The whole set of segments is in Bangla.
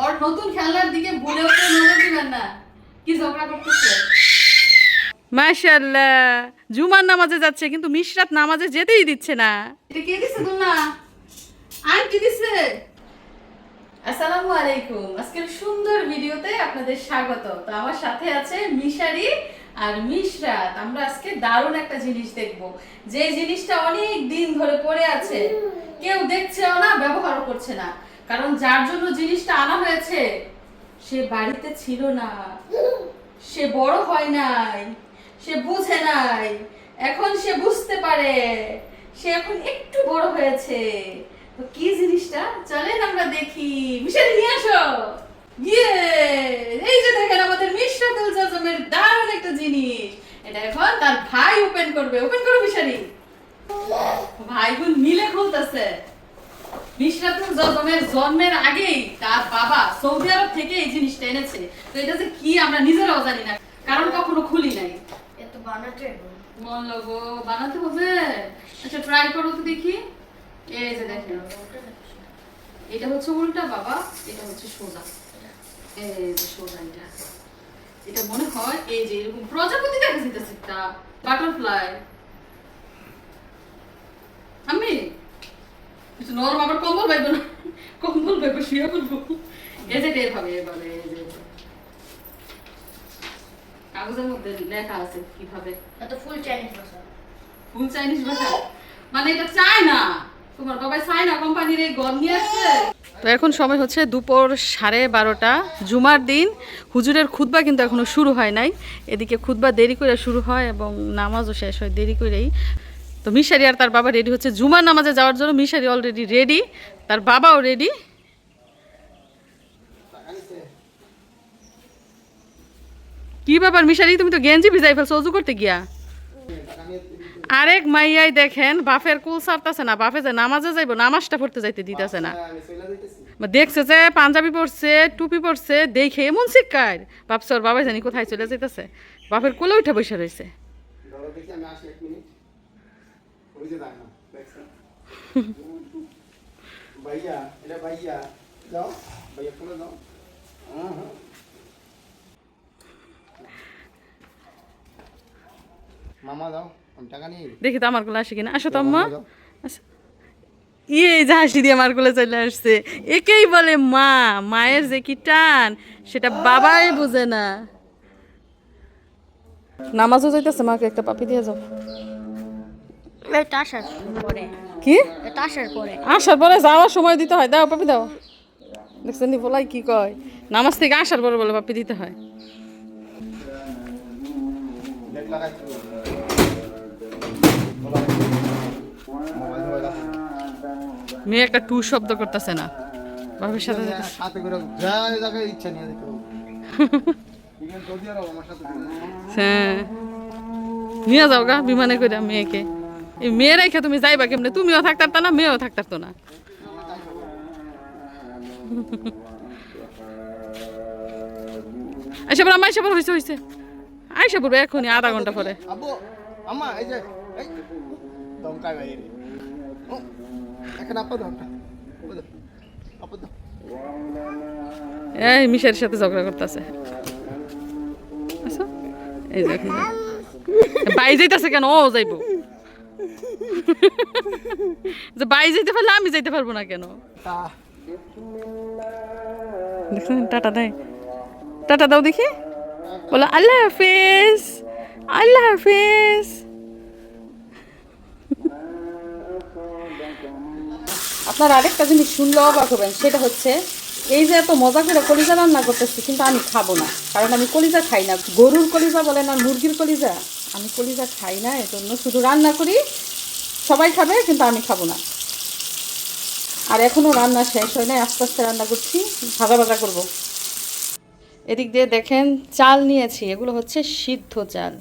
ওর নতুন খেলনার দিকে ভুলেও কেউ নজর দিবেন না কি ঝগড়া করতেছে মাশাল্লাহ জুমার নামাজে যাচ্ছে কিন্তু মিশরাত নামাজে যেতেই দিচ্ছে না। এটা কে দিছে তোমরা? আন্টি দিছে? আসসালামু আলাইকুম। আজকের সুন্দর ভিডিওতে আপনাদের স্বাগত। তো আমার সাথে আছে মিশারি আর মিশরাত। আমরা আজকে দারুণ একটা জিনিস দেখব। যে জিনিসটা অনেক দিন ধরে পড়ে আছে কেউ দেখছেও না ব্যবহারও করছে না। কারণ যার জন্য জিনিসটা আনা হয়েছে, সে বাড়িতে ছিল না, সে বড় হয় নাই, সে বুঝে নাই, এখন সে বুঝতে পারে, সে এখন একটু বড় হয়েছে। তো কি জিনিসটা? চলেন আমরা দেখি। মিশারি নিয়ে আসো। ইয়ে এই যে দেখেন আমাদের মিশরাতুল জাজমের দারুণ একটা জিনিস। এটা এখন তার ভাই ওপেন করবে। ওপেন করো মিশারি ভাই বোন মিলে খুলতেছে। মিশরাতুল জজমের জন্মের আগেই তার বাবা সৌদি আরব থেকে এই জিনিসটা এনেছে। তো এটা যে কি আমরা নিজেরাও জানি না কারণ কখনো খুলি নাই। এ তো বানাতে। বলল বানাতে হবে? আচ্ছা ট্রাই করো তো দেখি। এই যে দেখেন। এটা হচ্ছে উল্টা বাবা এটা হচ্ছে সোজা। এই যে সোজা এটা। এটা মনে হয় এই যে এরকম প্রজাপতি দেখা যেতেছে একটা বাটারফ্লাই আমি কিছু নরম আবার কম্বল পাইবো না। কম্বল পাইবো শুয়ে পড়ব। এই যে টের হবে এভাবে এই যে। কাগজের মধ্যে লেখা আছে কীভাবে। এটা ফুল চাইনিজ ভাষা। ফুল চাইনিজ ভাষা? মানে এটা চায় না তোমার বাবা চায় না কোম্পানির এই গম নিয়ে আসছে। তো এখন সময় হচ্ছে দুপুর সাড়ে বারোটা। জুমার দিন। হুজুরের খুতবা কিন্তু এখনও শুরু হয় নাই। এদিকে খুতবা দেরি করে শুরু হয় এবং নামাজও শেষ হয় দেরি করেই। তো মিশারি আর তার বাবা রেডি হচ্ছে। জুমার নামাজে যাওয়ার জন্য মিশারি অলরেডি রেডি তার বাবাও রেডি কি ব্যাপার মিশারি, তুমি তো গেঞ্জি ভিজাই ফেলছো, অজু করতে গিয়া? আরেক মাইয়াই দেখেন বাফের কুল সারতাছে না বাফে যে নামাজে যাইবো, নামাজটা পড়তে যাইতে দিতেছে না। দেখছে যে পাঞ্জাবি পরছে, টুপি পরছে, দেখে এমন শিক্ষার ভাবছে ওর বাবা জানি কোথায় চলে যাইতেছে। বাপের কোলে উঠে বসে রয়েছে ধরো দেখি আমি আসি এক মিনিট ওই যে দেখো ভাইয়া এটা ভাইয়া। যাও ভাইয়া ফোনে যাও। হ্যাঁ হ্যাঁ। মামা। দেখি তো আমার কোলে আসে কিনা। আসো তো আম্মা। আসো। ইয়ে যে হাসি দিয়ে আমার কোলে চলে আসছে। একেই বলে মা মায়ের যে কি টান সেটা বাবাই বুঝে না। নামাজও যাইতেছে মাকে একটা পাপি দিয়ে যাও। এটা আসার পরে। কি? এটা আসার পরে। আসার পরে যাওয়ার সময় দিতে হয়। দাও পাপি দাও। দেখছেন বলাই কি কয়? নামাজ থেকে আসার পরে বলে পাপি দিতে হয়। মেয়ে একটা টু শব্দ করতেছে না। বাপের সাথে। হ্যাঁ। নিয়ে যাও গা বিমানে করে মেয়েকে। মেয়ে রেখে তুমি যাইবা কেমনে? তুমিও থাকতারতো না মেয়েও থাকতারতো না। আইসা পড়ো আম্মা আইসা পড়ো হয়েছে হয়েছে আইসা পড়ব এখনই আধা ঘণ্টা পরে। এই যে মিশের সাথে ঝগড়া করতেছে। আচ্ছা এই দেখুন বাই যাইতেছে কেন? ও যাইব। যে বাই যাইতে পারলে আমি যাইতে পারব না কেন? তা দেখছেন টাটা দেয়। টাটা দাও দেখি। বলো আল্লাহ হাফিজ আল্লাহ হাফিজ। আপনার আরেকটা জিনিস শুনলে অবাক হবেন সেটা হচ্ছে এই যে এত মজা করে কলিজা রান্না করতেছি কিন্তু আমি খাব না। কারণ আমি কলিজা খাই না। গরুর কলিজা বলেন আর মুরগির কলিজা আমি কলিজা খাই না এজন্য শুধু রান্না করি সবাই খাবে, কিন্তু আমি খাব না। আর এখনও রান্না শেষ হয় নাই, আস্তে আস্তে রান্না করছি, ভাজা ভাজা করব। এদিক দিয়ে দেখেন, চাল নিয়েছি, এগুলো হচ্ছে সিদ্ধ চাল।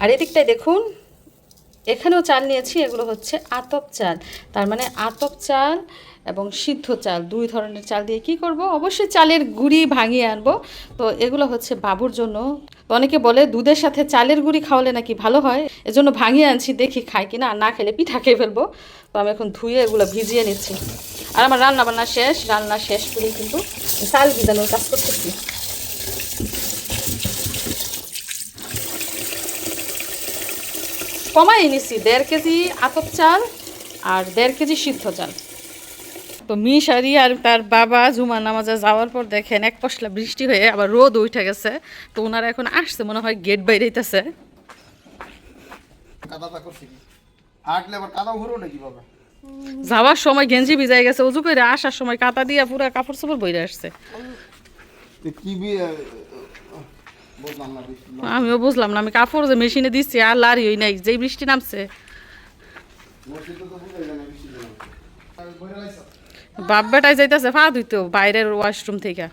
আর এদিকটায় দেখুন, এখানেও চাল নিয়েছি, এগুলো হচ্ছে আতপ চাল। তার মানে আতপ চাল এবং সিদ্ধ চাল, দুই ধরনের চাল দিয়ে কি করব? অবশ্যই চালের গুঁড়ি ভাঙিয়ে আনব। তো এগুলো হচ্ছে বাবুর জন্য। অনেকে বলে দুধের সাথে চালের গুঁড়ি খাওয়ালে নাকি ভালো হয়? এজন্য ভাঙিয়ে আনছি, দেখি খাই কিনা, আর না খেলে পিঠা খেয়ে ফেলব। তো আমি এখন ধুয়ে এগুলো ভিজিয়ে নিচ্ছি। আর আমার রান্না বান্না শেষ, রান্না শেষ করে কিন্তু চাল ভিজানোর কাজ করতেছি। কমাই নিছি দেড় কেজি আতপ চাল আর দেড় কেজি সিদ্ধ চাল। তো মিশারি আর তার বাবা জুমা নামাজে যাওয়ার পর দেখেন এক পশলা বৃষ্টি হয়ে আবার রোদ উঠে গেছে। তো ওনারা এখন আসছে মনে হয় গেট বাইরেইতেছে নাকি বাবা? যাওয়ার সময় গেঞ্জি ভিজাই গেছে উজু করে আসার সময় কাতা দিয়া পুরো কাপড় চোপড় বইরে আসছে। আমিও বুঝলাম না আমি কাপড় যে মেশিনে দিচ্ছি আর লারি হই নাই যেই বৃষ্টি নামছে। বাপ বেটাই যাইতেছে ফা ধুইতো বাইরের ওয়াশরুম থেকে।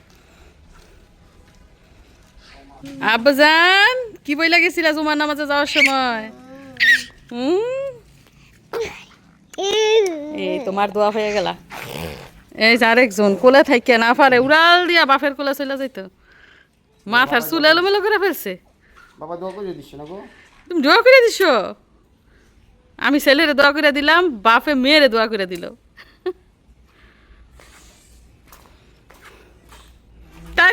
আব্বাজান কি বই লাগেছিলা জুমার নামাজে যাওয়ার সময়? এই তোমার দোয়া হয়ে গেলা। এই যে আরেকজন কোলে থাইকে না পারে উড়াল দিয়া বাপের কোলে চলে যাইতো। মাথার চুল এলোমেলো করে ফেলছে। বাবা দোয়া করে দিচ্ছে না গো? তুমি দোয়া করে দিছ? আমি ছেলেরে দোয়া করে দিলাম বাপে মেয়েরে দোয়া করে দিল।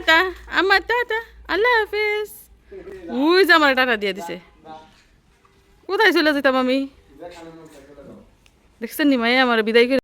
টাটা আমার টাটা আল্লাহ হাফিজ। ওই যে আমার টাটা দিয়ে দিছে। কোথায় চলে যেতাম আমি? দেখছেন নি মায়ে, আমার বিদায় করে